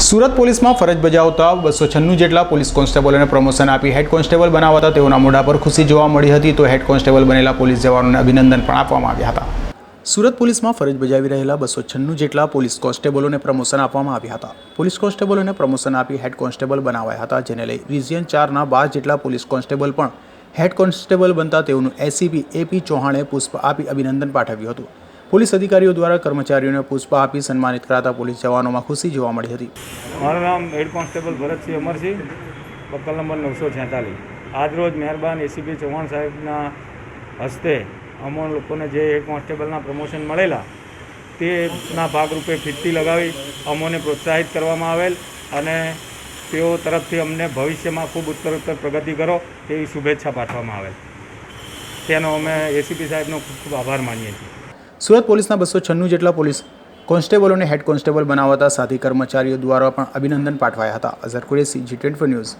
સુરત પોલીસમાં ફરજ બજાવતા બસો છન્નું જેટલા પોલીસ કોન્સ્ટેબલોને પ્રમોશન આપી હેડ કોન્સ્ટેબલ બનાવતા તેઓના મોઢા પર ખુશી જોવા મળી હતી તો હેડ કોન્સ્ટેબલ બનેલા પોલીસ જવાનોને અભિનંદન પણ આપવામાં આવ્યા હતા. સુરત પોલીસમાં ફરજ બજાવી રહેલા બસો છન્નું જેટલા પોલીસ કોન્સ્ટેબલોને પ્રમોશન આપવામાં આવ્યા હતા. પોલીસ કોન્સ્ટેબલોને પ્રમોશન આપી હેડ કોન્સ્ટેબલ બનાવાયા હતા, જેને લઈ રિઝિયન ચારના બાર જેટલા પોલીસ કોન્સ્ટેબલ પણ હેડ કોન્સ્ટેબલ બનતા તેઓનું એસીપી એપી ચૌહાણે પુષ્પ આપી અભિનંદન પાઠવ્યું હતું. પોલીસ અધિકારીઓ દ્વારા કર્મચારીઓને પુષ્પ આપી સન્માનિત કરાતા પોલીસ જવાનોમાં ખુશી જોવા મળી હતી. મારું નામ head constable Bharatsinh Amarsinh buckle number નવસો છેતાલીસ. આજરોજ મહેરબાન એસીપી ચૌહાણ સાહેબના હસ્તે અમોન લોકોને જે હેડ કોન્સ્ટેબલના પ્રમોશન મળેલા, તેના ભાગરૂપે ફિરતી લગાવી અમોને પ્રોત્સાહિત કરવામાં આવેલ અને તેઓ તરફથી અમને ભવિષ્યમાં ખૂબ ઉત્તરોત્તર પ્રગતિ કરો તેવી શુભેચ્છા પાઠવવામાં આવેલ. તેનો અમે એસીપી સાહેબનો ખૂબ ખૂબ આભાર માનીએ છીએ. સુરત પોલીસના બસો છન્નું જેટલા પોલીસ કોન્સ્ટેબલોને હેડ કોન્સ્ટેબલ બનાવતા સાથી કર્મચારીઓ દ્વારા પણ અભિનંદન પાઠવાયા હતા. Azhar Qureshi G twenty news